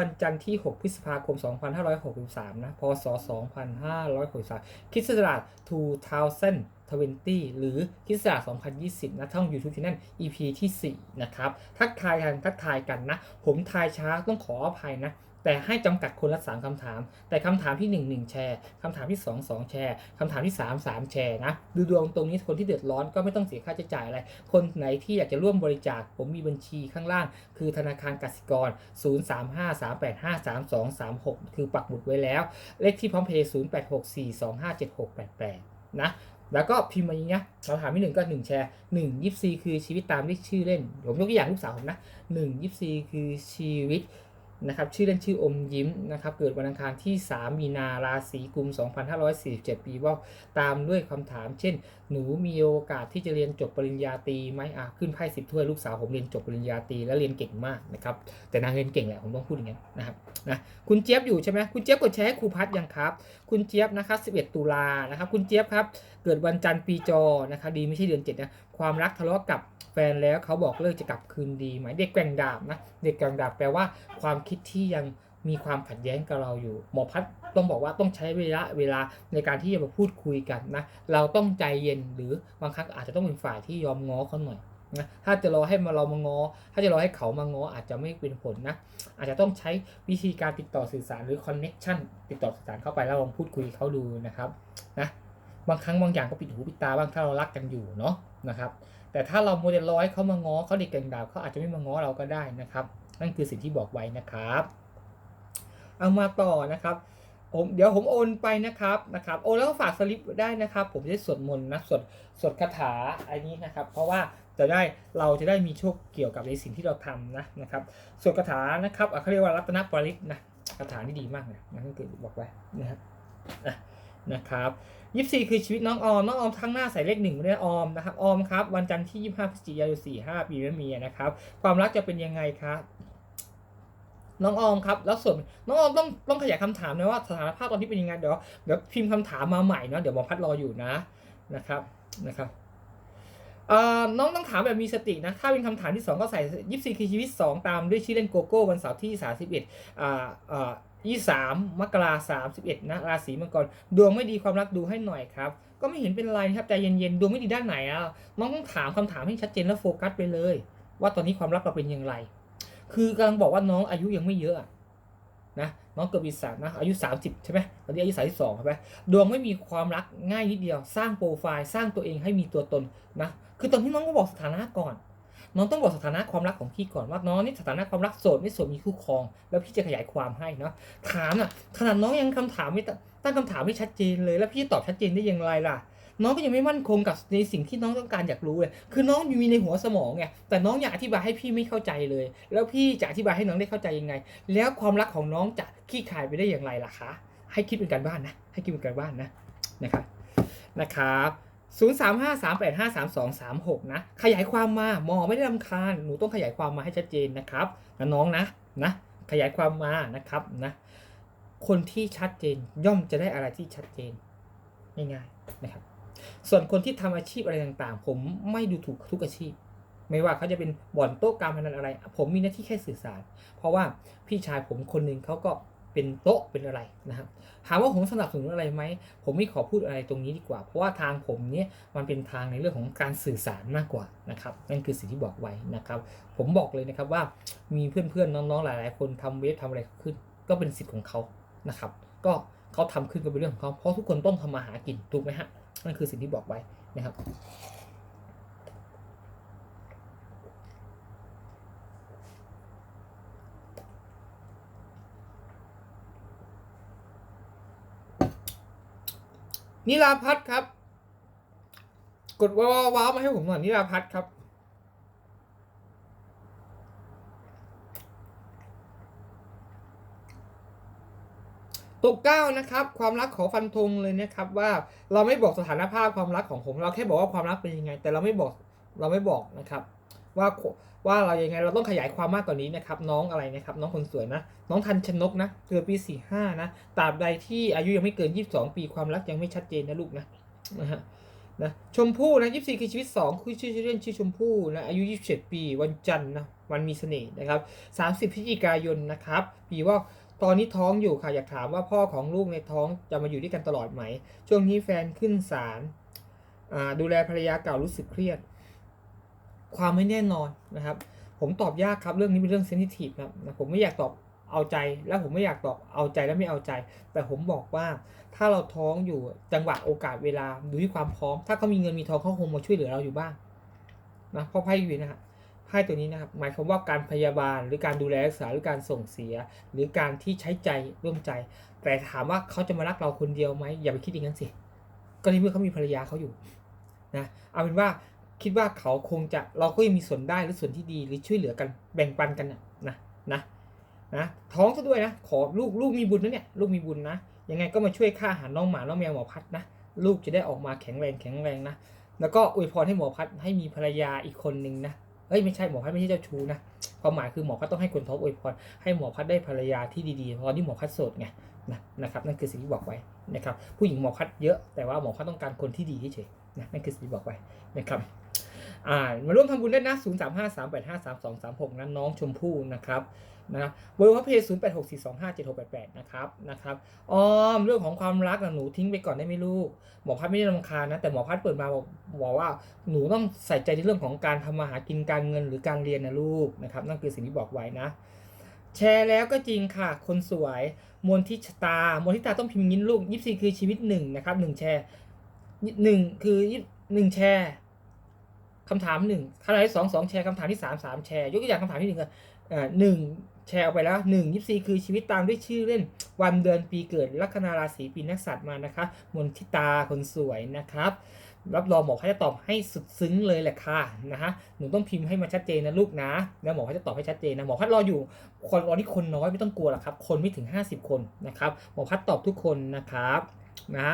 วันจันทร์ที่ 6 พฤษภาคม 2563 นะ พศ 2563คริสต์ศักราช2020 หรือคริสต์ศักราช2020 นะท่อง YouTube Channel EP ที่ 4 นะครับ ทักทายกัน ทักทายกันนะ ผมทายช้าต้องขออภัยนะ แต่ให้จำกัดคนละ3คำถาม แต่คำถามที่1 1แชร์คำถามที่ 2 2 แชร์คำถามที่ 3 3 แชร์นะดูดวงตรงนี้คนที่เดือดร้อนก็ไม่ต้องเสียค่าใช้จ่ายอะไร คนไหนที่อยากจะร่วมบริจาค ผมมีบัญชีข้างล่าง คือธนาคารกสิกร 0353853236 คือปักหมุดไว้แล้ว เลขที่พร้อมเพย์0864257688 นะแล้วก็พิมพ์มาอย่างนี้นะคำถามที่หนึ่งก็หนึ่งแชร์หนึ่งยิปซีคือชีวิตตามที่ชื่อเล่น ผมยกตัวอย่างลูกสาวผมนะหนึ่งยิปซีคือชีวิต นะครับชื่อเล่นชื่ออมยิ้มนะครับเกิดวันอังคารที่ 3 มีนาราศีกุม 2547 ปีว่าตามด้วยคำถาม เช่น หนูมีโอกาสที่จะเรียนจบปริญญาตรีไหมอะขึ้นไพ่สิบถ้วยลูกสาวผมเรียนจบปริญญาตรีแล้วเรียนเก่งมากนะครับแต่นางเรียนเก่งแหละผมต้องพูดอย่างนี้นนะครับนะคุณเจี๊ยบอยู่ใช่ไหมคุณเจี๊ยบกดแชร์ให้ครูพัดยังครับ คุณเจี๊ยบนะครับ11 ตุลานะครับคุณเจี๊ยบครับเกิดวันจันทร์ปีจอนะครับดีไม่ใช่เดือน7นะความรักทะเลาะกับแฟนแล้วเขาบอกเลิกจะกลับคืนดีไหมเด็กแกว่งดาบนะเด็กแกว่งดาบแปลว่าความคิดที่ยังมีความขัดแย้งกับเราอยู่ หมอพัดต้องบอกว่าต้องใช้เวลาเวลาในการที่จะมาพูดคุยกันนะเราต้องใจเย็นหรือบางครั้งอาจจะต้องเป็นฝ่ายที่ยอมง้อเขาหน่อยนะถ้าจะรอให้มาเรามาง้อถ้าจะรอให้เขามาง้ออาจจะไม่เป็นผลนะ อาจจะต้องใช้วิธีการติดต่อสื่อสารหรือ connection ติดต่อสื่อสารเข้าไปแล้วลองพูดคุยกับเขาดูนะครับนะบางครั้งบางอย่างก็ปิดหูปิดตาบ้างถ้าเรารักกันอยู่เนาะ นะครับ แต่ถ้าเราโมเดลร้อยเขามาง้อเขาเด็กเก่งดาบเขาอาจจะไม่มาง้อเราก็ได้นะครับ นั่นคือสิ่งที่บอกไว้นะครับ เอามาต่อนะครับผมเดี๋ยวผมโอนไปนะครับนะครับโอนแล้วก็ฝากสลิปได้นะครับ ผมจะสวดมนต์นะสวดสวดคาถาอันนี้นะครับ เพราะว่าจะได้เราจะได้มีโชคเกี่ยวกับในสิ่งที่เราทำนะนะครับสวดคาถานะครับอะเขาเรียกว่ารัตนปริตนะคาถานี่ดีมากนะนั่นคือบอกไว้นะครับ นะครับยี่สี่คือชีวิตน้องออม น้องออมทั้งหน้าใส่เลขหนึ่งเลยออมนะครับ ออมครับ วันจันทร์ที่ยี่ห้าพฤศจิกายนสี่ห้าปีมะเมียนะครับ ความรักจะเป็นยังไงครับ น้องออมครับ แล้วส่วนน้องออมต้องต้องขยายคำถามนะว่าสถานภาพตอนนี้เป็นยังไงเดี๋ยวเดี๋ยวพิมพ์คำถามมาใหม่เนาะเดี๋ยวหมอพัดรออยู่นะนะครับนะครับน้องต้องถามแบบมีสตินะ ถ้าเป็นคำถามที่ 2 ก็ใส่ยิปซีคือชีวิต 2 ตามด้วยชื่อเล่นโกโก้วันเสาร์ที่ 31อ่าอ่า ยี่สามมกราสามสิบเอ็ดนะราศีมังกรดวงไม่ดีความรักดูให้หน่อยครับ ก็ไม่เห็นเป็นไรนะครับใจเย็นๆดวงไม่ดีด้านไหนอะน้องต้องถามคำถามให้ชัดเจนและโฟกัสไปเลย ว่าตอนนี้ความรักเราเป็นอย่างไร คือกำลังบอกว่าน้องอายุยังไม่เยอะนะน้องเกิดปีสามนะอายุ 30 ใช่ไหมตอนนี้อายุ32ใช่ไหมดวงไม่มีความรักง่ายนิดเดียว สร้างโปรไฟล์สร้างตัวเองให้มีตัวตนนะคือตอนที่น้องก็บอกสถานะก่อน น้องต้องบอกสถานะความรักของพี่ก่อนว่าน้องนี่สถานะความรักโสดไม่โสดมีคู่ครอง แล้วพี่จะขยายความให้เนาะถามอะขนาดน้องยังคำถามไม่ตั้งตั้งคำถามไม่ชัดเจนเลย แล้วพี่จะตอบชัดเจนได้อย่างไรล่ะ น้องก็ยังไม่มั่นคงกับในสิ่งที่น้องต้องการอยากรู้เลยคือน้องมีในหัวสมองไงแต่น้องอยากอธิบายให้พี่ไม่เข้าใจเลย แล้วพี่จะอธิบายให้น้องได้เข้าใจยังไง แล้วความรักของน้องจะขี้ขายไปได้อย่างไรล่ะคะให้คิดเป็นการบ้านนะให้คิดเป็นการบ้านนะนะครับนะครับ 0 3 5 3 8 5 3 2 3 6 นะ ขยายความมาหมอไม่ได้รำคาญ หนูต้องขยายความมาให้ชัดเจนนะครับนะน้องนะนะ ขยายความมานะครับนะคนที่ชัดเจนย่อมจะได้อะไรที่ชัดเจนง่ายๆนะครับ ส่วนคนที่ทำอาชีพอะไรต่างๆ ผมไม่ดูถูกทุกอาชีพ ไม่ว่าเขาจะเป็นบ่อนโต๊ะการพนันอะไร ผมมีหน้าที่แค่สื่อสาร เพราะว่าพี่ชายผมคนหนึ่งเขาก็ เป็นโต๊ะเป็นอะไรนะครับถามว่าผมสนับสนุนอะไรไหมผมไม่ขอพูดอะไรตรงนี้ดีกว่า เพราะว่าทางผมเนี่ยมันเป็นทางในเรื่องของการสื่อสารมากกว่านะครับนั่นคือสิ่งที่บอกไว้นะครับ ผมบอกเลยนะครับว่ามีเพื่อนๆน้องๆหลาย ๆ คนทำเว็บทำอะไรขึ้น ก็เป็นสิทธิ์ของเขานะครับ ก็เขาทำขึ้นก็เป็นเรื่องของเขาเพราะทุกคนต้องทำมาหากินถูกไหมฮะนั่นคือสิ่งที่บอกไว้นะครับ นิราพัฒน์ครับ กดว้าวว้าวมาให้ผมหน่อยนิราพัฒน์ครับ ตกเก้านะครับ ความรักขอฟันธงเลยนะครับ ว่าเราไม่บอกสถานภาพความรักของผม เราแค่บอกว่าความรักเป็นยังไง แต่เราไม่บอกเราไม่บอกนะครับ ว่าว่าเราอยังไงเราต้องขยายความมากกว่านี้นะครับ น้องอะไรนะครับ น้องคนสวยนะ น้องทันชนกนะเกิดปีสี่ห้านะตราบใดที่อายุยังไม่เกินยี่สิบสองปีความรักยังไม่ชัดเจนนะลูกนะนะฮะนะชมพู่นะยี่สี่คือชีวิตสองคือชื่อชื่อเล่นชื่อชมพู่นะอายุยี่สิบเจ็ดปีวันจันทร์นะวันมีเสน่ห์นะครับสามสิบพฤศจิกายนนะครับปีว่าตอนนี้ท้องอยู่ค่ะอยากถามว่าพ่อของลูกในท้องจะมาอยู่ด้วยกันตลอดไหม ช่วงนี้แฟนขึ้นศาลดูแลภรรยาเก่ารู้สึกเครียด ความไม่แน่นอนนะครับ ผมตอบยากครับเรื่องนี้เป็นเรื่องเซนซิทีฟนะครับผมไม่อยากตอบเอาใจ แล้วผมไม่อยากตอบเอาใจแล้วไม่เอาใจ แต่ผมบอกว่าถ้าเราท้องอยู่จังหวะโอกาสเวลาดูที่ความพร้อม ถ้าเขามีเงินมีทองเขาคงมาช่วยเหลือเราอยู่บ้างนะเพราะไพ่อยู่นะฮะไพ่ตัวนี้นะครับหมายความว่าการพยาบาลหรือการดูแลรักษาหรือการส่งเสีย หรือการที่ใช้ใจร่วมใจ แต่ถามว่าเขาจะมารักเราคนเดียวไหมอย่าไปคิดอย่างนั้นสิก็ในเมื่อเขามีภรรยาเขาอยู่นะเอาเป็นว่า คิดว่าเขาคงจะเราก็ยังมีส่วนได้หรือส่วนที่ดีหรือช่วยเหลือกันแบ่งปันกันนะนะนะนะท้องซะด้วยนะขอลูกลูกมีบุญนะเนี่ยลูกมีบุญนะยังไงก็มาช่วยค่าอาหารน้องหมาน้องแมวหมอพัดนะลูกจะได้ออกมาแข็งแรงแข็งแรงนะแล้วก็อวยพรให้หมอพัดให้มีภรรยาอีกคนนึงนะเอ้ยไม่ใช่หมอพัดไม่ใช่เจ้าชู้นะความหมายคือหมอพัดต้องให้คนท้องอวยพรให้หมอพัดได้ภรรยาที่ดีๆเพราะที่หมอพัดโสดไงนะนะครับนั่นคือสิ่งที่บอกไว้นะครับผู้หญิงหมอพัดเยอะแต่ว่าหมอพัดต้องการคนที่ดีเฉยๆนะนั่นคือสิ่งที่บอกไว้นะครับ อ่ามาร่วมทำบุญได้นะ 0 3 5 3 8 5 3 2 3 6นั้นน้องชมพู่นะครับนะเบอร์ว่สองห้าเจ0 8 6 4 2 5 7 6 8 8นะครับนะครับออมเรื่องของความรักนะหนูทิ้งไปก่อนได้ไหมลูก หมอพัดไม่ได้รำคาญนะ แต่หมอพัดเปิดมาบอกบอกว่าหนูต้องใส่ใจในเรื่องของการทำมาหากินการเงินหรือการเรียนนะลูกนะครับนั่นคือสิ่งที่บอกไว้นะ แชร์แล้วก็จริงค่ะ คนสวยมนทิชตามนทิตาต้องพิมพ์ยิ้นลูกยี่สี่คือชีวิตหนึ่งนะครับหนึ่งแชร์หนึ่งคือหนึ่งแชร์ คำถามหนึ่งคำถามที่สองสองแชร์คำถามที่สามสามแชร์ ยกตัวอย่างคำถามที่หนึ่งก็เอ่อหนึ่งแชร์ออกไปแล้วหนึ่งยี่สี่คือชีวิตตามด้วยชื่อเล่น วันเดือนปีเกิดลัคนาราศีปีนักษัตรมานะคะมนทิตาคนสวยนะครับ รับรองหมอเขาจะตอบให้สุดซึ้งเลยแหละค่ะนะฮะหนูต้องพิมพ์ให้มันชัดเจนนะลูกนะ แล้วหมอเขาจะตอบให้ชัดเจนนะหมอพัดรออยู่คนรอที่คนน้อยไม่ต้องกลัวหรอกครับ คนไม่ถึง 50 คนนะครับหมอพัดตอบทุกคนนะครับนะ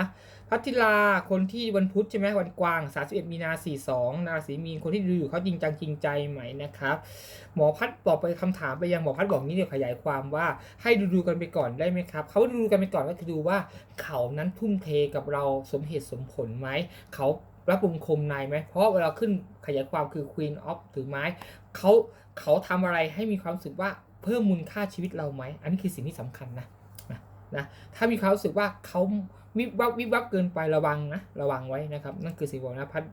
พัทธิลาคนที่วันพุธใช่ไหมวันกวาง31มีนา42นาสีมีนคนที่ดูอยู่เขาจริงจังจริงใจไหมนะครับ หมอพัดตอบไปคำถามไปยังหมอพัดบอกนี้เดี๋ยวขยายความว่าให้ดูดูกันไปก่อนได้ไหมครับเขาดูดูกันไปก่อนก็คือดูว่าเขานั้นทุ่มเทกับเราสมเหตุสมผลไหมเขารับบุญคมในไหม เพราะเวลาขึ้นขยายความคือ Queen of ถือไม้ เขาเขาทำอะไรให้มีความรู้สึกว่าเพิ่มมูลค่าชีวิตเราไหม อันนี้คือสิ่งที่สำคัญนะนะนะถ้ามีความรู้สึกว่าเขา วิบวับวิบวับเกินไประวังนะระวังไว้นะครับ นั่นคือสิ่งบอกนะพัท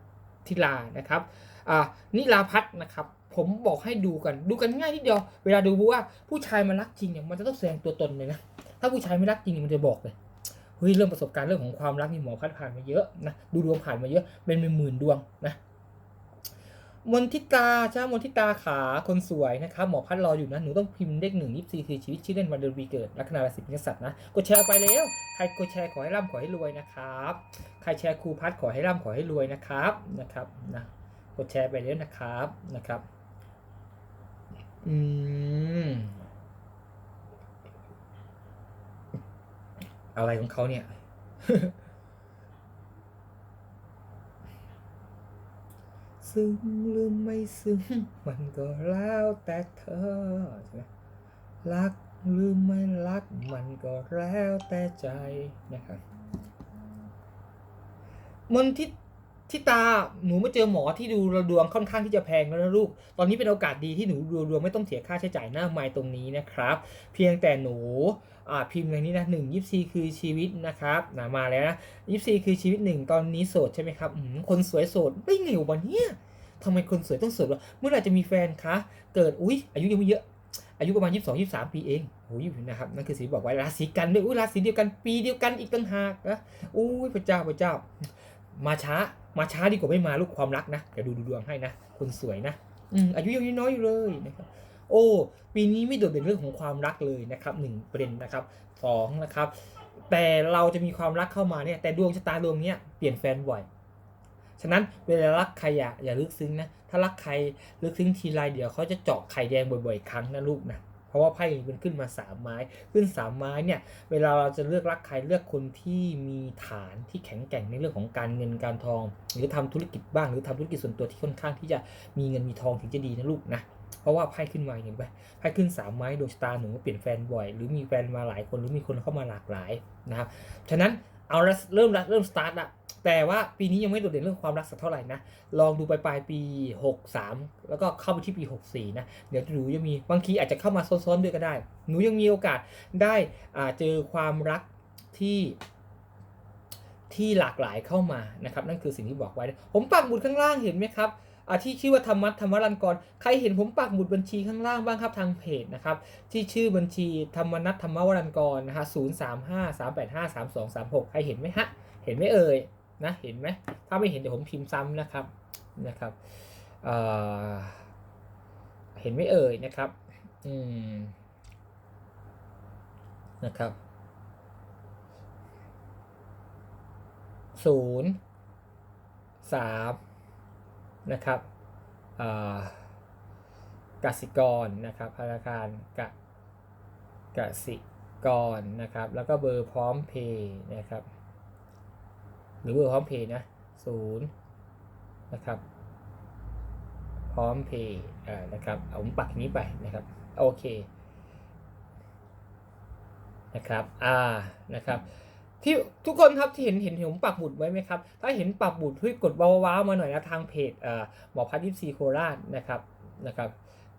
ธิลานะครับอ่านิลาพัฒนะครับผมบอกให้ดูกันดูกันง่ายนิดเดียว เวลาดูว่าผู้ชายมันรักจริงเนี่ยมันจะต้องแสดงตัวตนเลยนะถ้าผู้ชายไม่รักจริงมันจะบอกเลยเฮ้ยเรื่องประสบการณ์เรื่องของความรักนี่หมอพัดผ่านมาเยอะนะดูดวงผ่านมาเยอะเป็นหมื่นดวงนะ มนทิตาจ้ามนทิตาขาคนสวยนะครับหมอพัดรออยู่นะ หนูต้องพิมพ์เลขหนึ่งยี่สี่คือชีวิตชื่อเล่นวันเดือนปีเกิดลัคนาราศีพฤษภนะ กดแชร์ไปแล้ว ใครกดแชร์ขอให้ร่ำขอให้รวยนะครับ ใครแชร์ครูพัดขอให้ร่ำขอให้รวยนะครับนะครับนะกดแชร์ไปเลยนะครับนะครับ อืมอะไรของเขาเนี่ย ซึ้งหรือไม่ซึ้งมันก็แล้วแต่เธอใช่ไหมรักหรือไม่รักมันก็แล้วแต่ใจนะครับมนทิทิตาหนูมาเจอหมอที่ดูระดวงค่อนข้างที่จะแพงแล้วนะลูก ตอนนี้เป็นโอกาสดีที่หนูดูดวงไม่ต้องเสียค่าใช้จ่ายหน้าไม้ตรงนี้นะครับ เพียงแต่หนู พิมพ์ในนี้นะหนึ่งยิปซีคือชีวิตนะครับนะมาแล้วนะยิปซีคือชีวิตหนึ่งตอนนี้โสดใช่ไหมครับคนสวยโสดได้ไงวะเนี่ยทำไมคนสวยต้องโสดวะเมื่อไหร่จะมีแฟนคะเกิดอุ้ยอายุยังไม่เยอะอายุประมาณ 22 23 ปีเองโอ้ยนะครับ นั่นคือสีบอกไว้ราศีกันด้วยอุ้ยราศีเดียวกันปีเดียวกันอีกต่างหากนะอุ้ยพระเจ้าพระเจ้า มาช้ามาช้าดีกว่าไม่มาลูกความรักนะเดี๋ยวดูดูดวงให้นะคนสวยนะอืมอายุยังน้อยอยู่เลยนะครับ โอ้ปีนี้ไม่โดดเด่นเรื่องของความรักเลยนะครับหนึ่งประเด็นนะครับสองนะครับแต่เราจะมีความรักเข้ามาเนี่ยแต่ดวงชะตาดวงเนี้ยเปลี่ยนแฟนบ่อย ฉะนั้นเวลารักใครอย่าอย่าลึกซึ้งนะถ้ารักใครลึกซึ้งทีไรเดี๋ยวเขาจะเจาะไข่แดงบ่อยๆ ครั้งนะลูกนะเพราะว่าไพ่มันขึ้นมาสามไม้ ขึ้นสามไม้เนี่ยเวลาเราจะเลือกรักใครเลือกคนที่มีฐานที่แข็งแกร่งในเรื่องของการเงินการทอง หรือทำธุรกิจบ้างหรือทำธุรกิจส่วนตัวที่ค่อนข้างที่จะมีเงินมีทองถึงจะดีนะลูกนะ เพราะว่าไพ่ขึ้นมาอย่างนี้ไปไพ่ขึ้นสามไม้ดวงชะตาหนูเปลี่ยนแฟนบ่อย หรือมีแฟนมาหลายคนหรือมีคนเข้ามาหลากหลายนะครับ ฉะนั้นเอาละเริ่มละเริ่มสตาร์ทละแต่ว่าปีนี้ยังไม่โดดเด่นเรื่องความรักสักเท่าไหร่นะ ลองดูไปปลายปี 63 แล้วก็เข้าไปที่ปี 64 นะ เดี๋ยวหนูยังมีบางทีอาจจะเข้ามาซ้อนๆด้วยก็ได้ หนูยังมีโอกาสได้อ่าเจอความรักที่ที่หลากหลายเข้ามานะครับ นั่นคือสิ่งที่บอกไว้ ผมปักหมุดข้างล่างเห็นไหมครับ อ่าที่ชื่อว่าธรรมะธรรมรันกร ใครเห็นผมปักหมุดบัญชีข้างล่างบ้างครับทางเพจนะครับที่ชื่อบัญชีธรรมนัทธรรมวรันกรนะฮะศูนย์สามห้าสามแปดห้าสามสองสามหกใครเห็นไหมฮะเห็นไหมเอ่ยนะเห็นไหมถ้าไม่เห็นเดี๋ยวผมพิมพ์ซ้ำนะครับนะครับเเห็นไหมเอ่ยนะครับอืมนะครับศูนย์สาม นะครับกสิกรนะครับธนาคารกกสิกรนะครับ แล้วก็เบอร์พร้อมเพย์นะครับ หรือเบอร์พร้อมเพย์นะศูนย์นะครับ พร้อมเพย์อ่านะครับเอาผมปักนี้ไปนะครับ โอเค นะครับ อ่า นะครับ ที่ทุกคนครับที่เห็นเห็นเห็นผมปักบุตรไว้ไหมครับ ถ้าเห็นปักบุตรช่วยกดว้าวๆมาหน่อยนะทางเพจเอ่อหมอพัฒน์ยิปซีโคราชนะครับนะครับ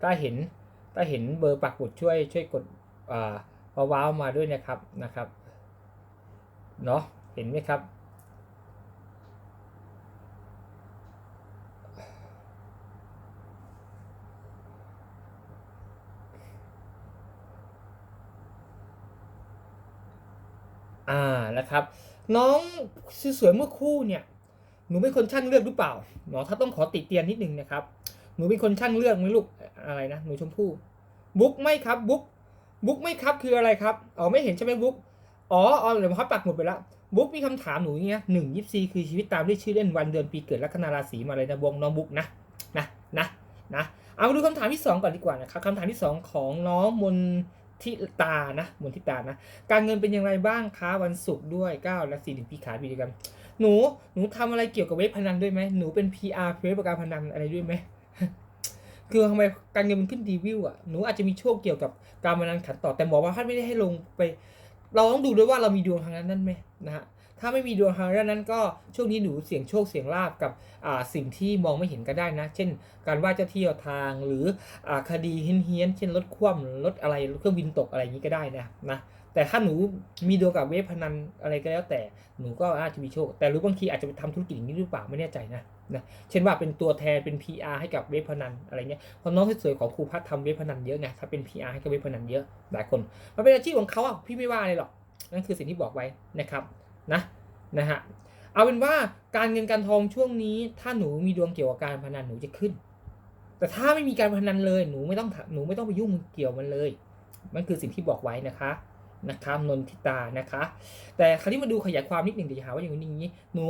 ถ้าเห็นถ้าเห็นเบอร์ปักบุตรช่วยช่วยกดอ่าว้าวๆมาด้วยนะครับนะครับเนาะเห็นไหมครับ อ่านะครับ น้องสวยเมื่อคู่เนี่ยหนูเป็นคนช่างเลือกหรือเปล่าหนอถ้าต้องขอติเตียนนิดนึงนะครับ หนูเป็นคนช่างเลือกไหมลูกอะไรนะหนูชมพู่บุ๊กไม่ครับบุ๊กบุ๊กไม่ครับคืออะไรครับอ๋อไม่เห็นใช่ไหมบุ๊กอ๋ออ๋อเดี๋ยวพับปักหมดไปแล้วบุ๊กมีคำถามหนูอย่างเงี้ยหนึ่งยิปซีคือชีวิตตามด้วยชื่อเล่นวันเดือนปีเกิดลัคนาราศีมาเลยนะวงน้องบุ๊กนะนะนะนะเอามาดูคำถามที่สองก่อนดีกว่านะครับคำถามที่สองของน้องมน ทิตานะมนทิตานะ การเงินเป็นอย่างไรบ้างคะวันศุกร์ด้วย 9 และ4ถึงพี่ขายปีเดีกันหนูหนูทำอะไรเกี่ยวกับเว็บพนันด้วยไหมหนูเป็น PR เฟซประการพนันอะไรด้วยไหมคือทำไมการเงินมันขึ้นดีวิวอะหนูอาจจะมีโชคเกี่ยวกับการพนันขันต่อแต่หมอว่าท่านไม่ได้ให้ลงไป เราต้องดูด้วยว่าเรามีดวงทางนั้นนั่นไหมนะฮะ ถ้าไม่มีดวงทางด้านนั้นก็ช่วงนี้หนูเสี่ยงโชคเสี่ยงลาบกับอ่าสิ่งที่มองไม่เห็นก็ได้นะ เช่น การว่าเจ้าที่เอาทางหรืออ่าคดีเฮี้ยนเช่นรถคว่ำรถอะไรเครื่องบินตกอะไรอย่างนี้ก็ได้นะนะแต่ถ้าหนูมีดวงกับเว็บพนันอะไรก็แล้วแต่หนูก็อาจจะมีโชค แต่หรือบางทีอาจจะไปทำธุรกิจอย่างนี้หรือเปล่าไม่แน่ใจนะนะเช่นว่าเป็นตัวแทนเป็น PR ให้กับเว็บพนันอะไรเงี้ยเพราะน้องสวยของครูพัฒน์ทำเว็บพนันเยอะไงถ้าเป็น PR ให้กับเว็บพนันเยอะหลายคนมันเป็นอาชีพของเขาอะพี่ไม่ว่าเลยหรอกนั่นคือสิ่งที่บอกไว้นะครับ นะนะฮะเอาเป็นว่าการเงินการทองช่วงนี้ ถ้าหนูมีดวงเกี่ยวกับการพนันหนูจะขึ้น แต่ถ้าไม่มีการพนันเลยหนูไม่ต้องหนูไม่ต้องไปยุ่งเกี่ยวมันเลย มันคือสิ่งที่บอกไว้นะคะนะครับนนทิตานะคะ แต่คราวนี้มาดูขยายความนิดหนึ่งเดี๋ยวจะหาว่าอย่างนี้อย่างนี้ หนู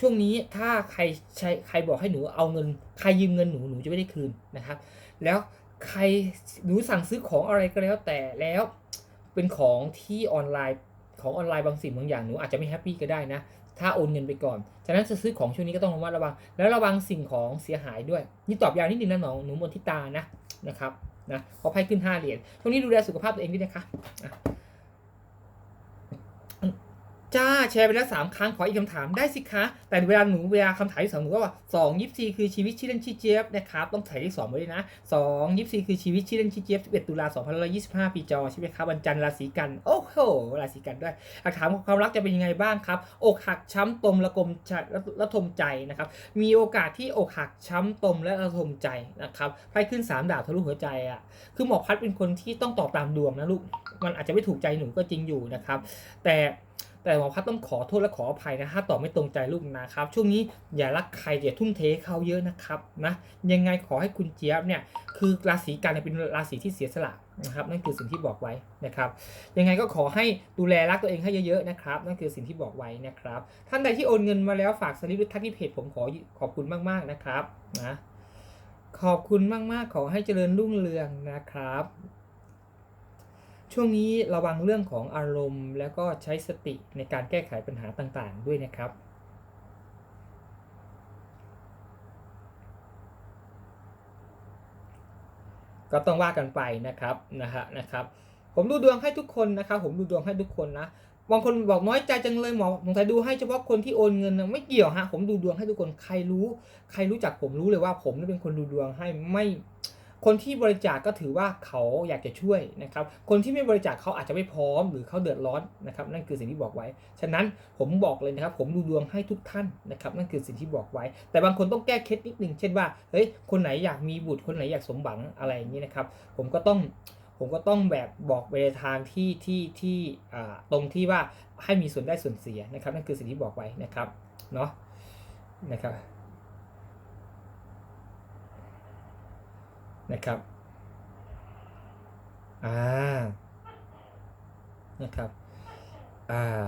ช่วงนี้ถ้าใครใช้ใครบอกให้หนูเอาเงิน ใครยืมเงินหนูหนูจะไม่ได้คืนนะครับ แล้วใครหนูสั่งซื้อของอะไรก็แล้วแต่แล้ว เป็นของที่ออนไลน์ ของออนไลน์บางสิ่งบางอย่างหนูอาจจะไม่แฮปปี้ก็ได้นะ ถ้าโอนเงินไปก่อน ฉะนั้นจะซื้อของช่วงนี้ก็ต้องระมัดระวัง แล้วระวังสิ่งของเสียหายด้วย นี่ตอบยาวนิดนึงนะน้องหนูมนทิตานะนะครับนะขอไพ่ขึ้น 5 เหรียญช่วงนี้ดูแลสุขภาพตัวเองด้วยนะคะอะ จ้าแชร์ไปแล้วสามครั้งขออีกคำถามได้สิคะ แต่เวลาหนูเวลาคำถามที่สองหนูก็ว่าสองยิปซีคือชีวิตชื่อเล่นชื่อเจี๊ยบนะครับต้องใส่เลขสองไว้ด้วยนะสองยิปซีคือชีวิตชื่อเล่นชื่อเจี๊ยบสิบเอ็ดตุลาสองพันร้อยยี่สิบห้าปีจอใช่ไหมครับวันจันทร์ราศีกันโอ้โหราศีกันด้วยคำถามความรักจะเป็นยังไงบ้างครับ อกหักช้ำตมระกมละระทมใจนะครับมีโอกาสที่อกหักช้ำตมและระทมใจนะครับไพ่ขึ้นสามดาบทะลุหัวใจอะคือหมอพัดเป็นคนที่ต้องตอบตามดวงนะลูกมันอาจจะไม่ถูกใจหนูก็จริงอยู่นะครับแต่ แต่หมอพัดต้องขอโทษและขออภัยนะถ้าตอบไม่ตรงใจลูกนะครับ ช่วงนี้อย่ารักใครอย่าทุ่มเทเขาเยอะนะครับนะยังไงขอให้คุณเจี๊ยบเนี่ยคือราศีกันเนี่ยเป็นราศีที่เสียสละนะครับนั่นคือสิ่งที่บอกไว้นะครับยังไงก็ขอให้ดูแลรักตัวเองให้เยอะๆนะครับนั่นคือสิ่งที่บอกไว้นะครับท่านใดที่โอนเงินมาแล้วฝากสลิปหรือทักที่เพจผมขอขอบคุณมากๆนะครับนะขอบคุณมากๆขอให้เจริญรุ่งเรืองนะครับ ช่วงนี้ระวังเรื่องของอารมณ์ แล้วก็ใช้สติในการแก้ไขปัญหาต่างๆ ด้วยนะครับก็ต้องว่ากันไปนะครับนะฮะนะครับ ผมดูดวงให้ทุกคนนะครับ ผมดูดวงให้ทุกคนนะบางคนบอกน้อยใจจังเลยหมอสงสัยดูให้เฉพาะคนที่โอนเงินนะไม่เกี่ยวฮะผมดูดวงให้ทุกคนใครรู้ ใครรู้จักผมรู้เลยว่า ผมนี่เป็นคนดูดวงให้ไม่ คนที่บริจาคก็ถือว่าเขาอยากจะช่วยนะครับ คนที่ไม่บริจาคเขาอาจจะไม่พร้อม หรือเขาเดือดร้อนนะครับ นั่นคือสิ่งที่บอกไว้ ฉะนั้นผมบอกเลยนะครับ ผมดูดวงให้ทุกท่านนะครับ นั่นคือสิ่งที่บอกไว้ แต่บางคนต้องแก้เคล็ดนิดนึง เช่นว่า เฮ้ย คนไหนอยากมีบุตร คนไหนอยากสมหวังอะไรอย่างนี้นะครับ ผมก็ต้องผมก็ต้องแบบบอกไปในทางที่ที่ที่ตรงที่ว่าให้มีส่วนได้ส่วนเสียนะครับ นั่นคือสิ่งที่บอกไว้นะครับ เนาะนะครับ นะครับอ่านะครับอ่า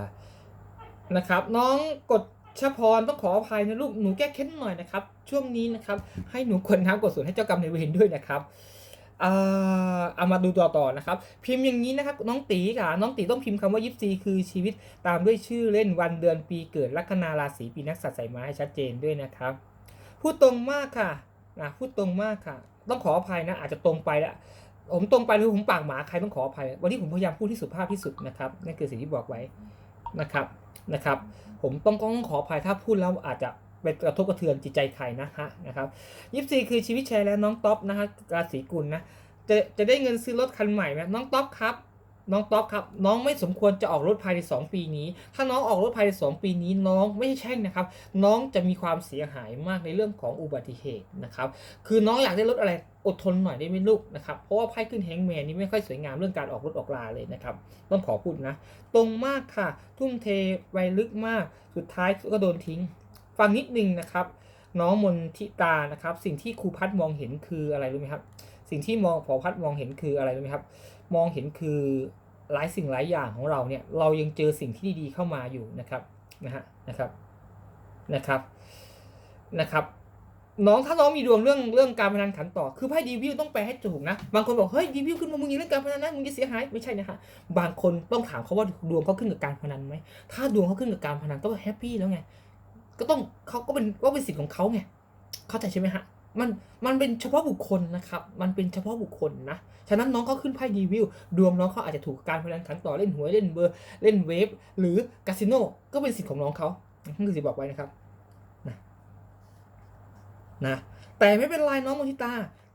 นะครับน้องกดชพรต้องขออภัยนะลูกหนูแก้เคล็ดหน่อยนะครับ ช่วงนี้นะครับ ให้หนูกดน้ำกดส่วนให้เจ้ากรรมนายเวรด้วยนะครับเอามาดูต่อต่อนะครับ พิมพ์อย่างนี้นะครับ น้องตีค่ะน้องตีต้องพิมพ์คำว่ายิปซีคือชีวิตตามด้วยชื่อเล่นวันเดือนปีเกิดลัคนาราศีปีนักสัตว์ใส่มาให้ชัดเจนด้วยนะครับ พูดตรงมากค่ะนะพูดตรงมากค่ะ ต้องขออภัยนะ อาจจะตรงไปละผมตรงไปหรือผมปากหมาใครต้องขออภัย วันนี้ผมพยายามพูดที่สุภาพที่สุดนะครับนั่นคือสิ่งที่บอกไว้นะครับนะครับ ผมต้องต้องขออภัยถ้าพูดแล้วอาจจะไปกระทบกระเทือนจิตใจใครนะฮะนะครับยี่สี่คือชีวิตแชร์แล้วน้องท็อปนะฮะราศีกุลนะจะจะได้เงินซื้อรถคันใหม่ไหมน้องท็อปครับ น้องต๊อบครับ น้องไม่สมควรจะออกรถภายใน 2 ปีนี้ ถ้าน้องออกรถภายใน 2 ปีนี้น้องไม่ใช่แช่งนะครับ น้องจะมีความเสียหายมากในเรื่องของอุบัติเหตุนะครับ คือน้องอยากได้รถอะไรอดทนหน่อยได้ไหมลูกนะครับ เพราะว่าไพ่ขึ้นแฮงแมนนี่ไม่ค่อยสวยงามเรื่องการออกรถออกลาเลยนะครับ ต้องขอพูดนะ ตรงมากค่ะ ทุ่มเทไวลึกมาก สุดท้ายก็โดนทิ้ง ฟังนิดนึงนะครับ น้องมนทิตานะครับ สิ่งที่ครูพัดมองเห็นคืออะไรรู้ไหมครับ สิ่งที่มองพอพัดมองเห็นคืออะไรรู้ไหมครับ มองเห็นคือหลายสิ่งหลายอย่างของเราเนี่ยเรายังเจอสิ่งที่ดีๆเข้ามาอยู่นะครับนะฮะนะครับนะครับนะครับ น้องถ้าน้องมีดวงเรื่องเรื่องการพนันขันต่อ คือไพ่ดีวิวต้องแปลให้ถูกนะ บางคนบอกเฮ้ยดีวิวขึ้นมามึงยังเล่นการพนันนะมึงจะเสียหายไม่ใช่นะฮะบางคนต้องถามเขาว่าดวงเขาขึ้นกับการพนันไหมถ้าดวงเขาขึ้นกับการพนันก็แฮปปี้แล้วไงก็ต้องเขาก็เป็นก็เป็นสิทธิ์ของเขาไงเข้าใจใช่ไหมฮะ มันมันเป็นเฉพาะบุคคลนะครับ มันเป็นเฉพาะบุคคลนะ ฉะนั้นน้องเขาขึ้นไพ่ดีวิวดวงน้องเขาอาจจะถูกการพนันขันต่อเล่นหวยเล่นเบอร์เล่นเวฟหรือคาสิโนก็เป็นสิทธิ์ของน้องเขานั่นคือสิบอกไว้นะครับนะนะแต่ไม่เป็นไรน้องมณิตา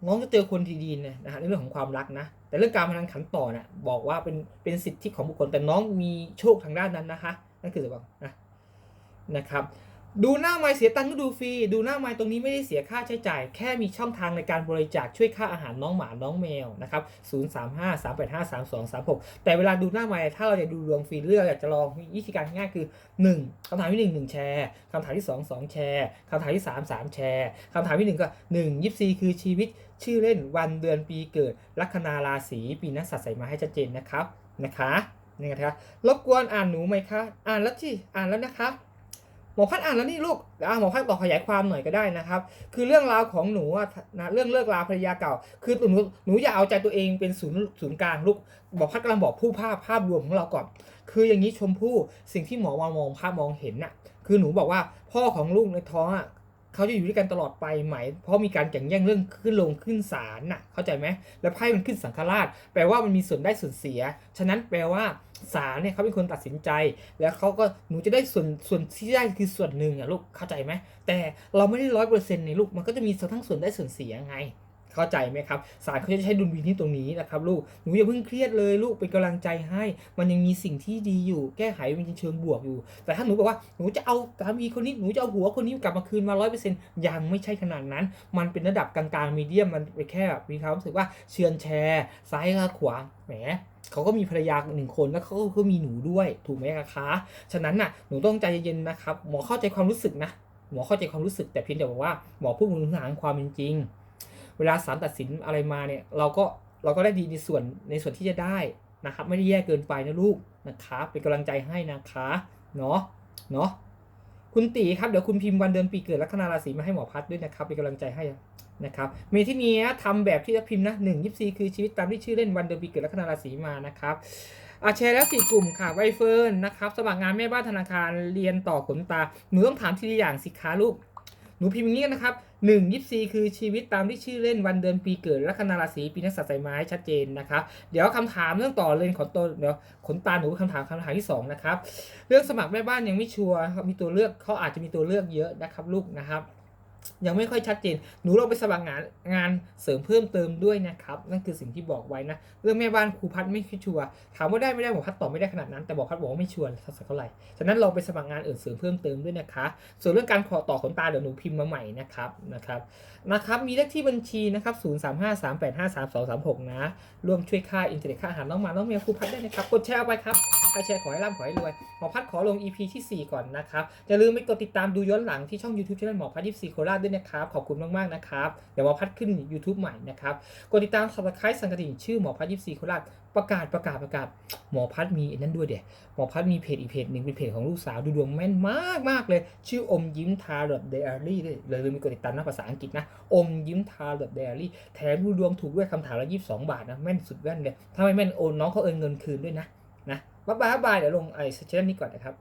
น้องจะเจอคนดีๆนี่ยนะฮะในเรื่องของความรักนะ แต่เรื่องการพนันขันต่อเนี่ยบอกว่าเป็นเป็นสิทธิของบุคคลแต่น้องมีโชคทางด้านนั้นนะคะนั่นคือสิบอกนะนะครับ ดูหน้าไม้เสียตังค์ก็ดูฟรี ดูหน้าไม้ตรงนี้ไม่ได้เสียค่าใช้จ่าย แค่มีช่องทางในการบริจาคช่วยค่าอาหารน้องหมาน้องแมวนะครับ 0 3 5 3 8 5 3 2 3 6 แต่เวลาดูหน้าไม้ถ้าเราจะดูดวงฟรีเลือกอยากจะลองวิธีการง่ายคือ 1คำถามที่ 1 1 แชร์คำถามที่ 2 2 แชร์คำถามที่ 3 3 แชร์คำถามที่ 1 ก็1ยิปซีคือชีวิต ชื่อเล่นวันเดือนปีเกิด ลัคนาราศีปีนักสัตว์ใส่มาให้ชัดเจนนะครับนะคะนี่นะครับรบกวนอ่านหนูไหมคะ อ่านแล้วที่อ่านแล้วนะคะ หมอพัดอ่านแล้วนี่ลูกอะหมอพัดบอกขยายความหน่อยก็ได้นะครับ คือเรื่องราวของหนูอะนะเรื่องเลิกลาภรรยาเก่า คือหนูหนูอย่าเอาใจตัวเองเป็นศูนย์ศูนย์กลางลูกบอพัดกำลังบอกผู้ภาพภาพรวมของเราก่อน คืออย่างนี้ชมพู่สิ่งที่หมอมามองภาพมองเห็นน่ะ คือหนูบอกว่าพ่อของลูกในท้องอะเขาจะอยู่ด้วยกันตลอดไปไหม เพราะมีการแข่งแย่งเรื่องขึ้นลงขึ้นศาลน่ะ เข้าใจไหม แล้วไพ่มันขึ้นสังฆราช แปลว่ามันมีส่วนได้ส่วนเสีย ฉะนั้นแปลว่า ศาลเนี่ยเขาเป็นคนตัดสินใจ แล้วเขาก็หนูจะได้ส่วนส่วนที่ได้คือส่วนหนึ่งอะลูกเข้าใจไหมแต่เราไม่ได้ร้อยเปอร์เซ็นต์ในลูกมันก็จะมีทั้งส่วนได้ส่วนเสียไง เข้าใจไหมครับศาลเขาจะใช้ดุลพินิจตรงนี้นะครับลูกหนูอย่าเพิ่งเครียดเลยลูกเป็นกำลังใจให้ มันยังมีสิ่งที่ดีอยู่ แก้ไขเป็นเชิงบวกอยู่ แต่ถ้าหนูบอกว่าหนูจะเอาสามีคนนี้หนูจะเอาหัวคนนี้กลับมาคืนมาร้อยเปอร์เซ็นต์ยังไม่ใช่ขนาดนั้น มันเป็นระดับกลางๆมีเดียมมันไปแค่แบบมีความรู้สึกว่าเชือนแชร์ซ้ายกับขวาแหมเขาก็มีภรรยาหนึ่งคนแล้วเขาก็มีหนูด้วยถูกไหมคะ ฉะนั้นน่ะหนูต้องใจเย็นๆนะครับหมอเข้าใจความรู้สึกนะหมอเข้าใจความรู้สึกแต่เพียงแต่บอกว่าหมอพูดถึงทางความเป็นจริง เวลาศาลตัดสินอะไรมาเนี่ย เราก็เราก็ได้ดีในส่วนในส่วนที่จะได้นะครับ ไม่ได้แย่เกินไปนะลูกนะครับเป็นกำลังใจให้นะคะเนาะเนาะคุณตีครับเดี๋ยวคุณพิมพ์วันเดือนปีเกิดลัคนาราศีมาให้หมอพัดด้วยนะครับเป็นกำลังใจให้นะครับเมที่นี้ทำแบบที่จะพิมพ์นะหนึ่งยิปซีคือชีวิตตามที่ชื่อเล่นวันเดือนปีเกิดลัคนาราศีมานะครับอาแชร์แล้วสี่กลุ่มค่ะไวเฟิร์นนะครับสมัครงานแม่บ้านธนาคารเรียนต่อขนตาหนูต้องถามทีละอย่างสิคะลูกหนูพิมพ์อย่างนี้นะครับ หนึ่งยิปซีคือชีวิตตามที่ชื่อเล่นวันเดือนปีเกิดลัคนาราศีปีนักษัตริย์ใส่ไม้ชัดเจนนะครับเดี๋ยวคำถามเรื่องต่อเลยขอตัวเดี๋ยวขนตาหนูคำถามคำถามที่สองนะครับเรื่องสมัครแม่บ้านยังไม่ชัวร์มีตัวเลือกเขาอาจจะมีตัวเลือกเยอะนะครับลูกนะครับยังไม่ค่อยชัดเจน หนูลองไปสมัครงานงานเสริมเพิ่มเติมด้วยนะครับ นั่นคือสิ่งที่บอกไว้นะ เรื่องแม่บ้านครูพัดไม่ชัวร์ถามว่าได้ไม่ได้หมอพัดตอบไม่ได้ขนาดนั้น แต่บอกพัดบอกว่าไม่ชัวร์สักเท่าไหร่ ฉะนั้นลองไปสมัครงานอื่นเสริมเพิ่มเติมด้วยนะคะ ส่วนเรื่องการขอต่อขนตาเดี๋ยวหนูพิมพ์มาใหม่นะครับ นะครับ นะครับ มีเลขที่บัญชีนะครับ0 3 5 3 8 5 3 2 3 6นะ ร่วมช่วยค่าอินเทอร์เน็ตค่าอาหารน้องหมาน้องแมวครูพัดได้นะครับ กดแชร์ไปครับใครแชร์ขอให้ร่ำขอให้รวย หมอพัดขอลง EP ที่ 4 ก่อนนะครับ อย่าลืมไปกดติดตามดูย้อนหลังที่ช่อง YouTube Channel หมอพัดยิปซีโคราชด้วยนะครับ ขอบคุณมากๆนะครับ เดี๋ยวหมอพัดขึ้น YouTube ใหม่นะครับ กดติดตาม subscribe สังกระดิ่งชื่อหมอพัดยิปซีโคราชประกาศประกาศประกาศ หมอพัดมีนั่นด้วยเดี๋ยวหมอพัดมีเพจอีกเพจหนึ่งเป็นเพจของลูกสาวดูดวงแม่นมากมากเลย ชื่ออมยิ้มทาร์ดเดอรี่ด้วยเลยมไปกดติดตามน้าภาษาอังกฤษนะ อมยิ้มทาร์ดเดอรี่แถมดูดวงถูกด้วยคำถามละ22บสองบาทนะแม่นสุดแว่นเลยถ้าไม่แม่นโอนน้องเขาเอินเงินคืนด้วยนะนะบ๊ายบายบ๊ายบายเดี๋ยวลงไอ้เชนนี้ก่อนนะครับ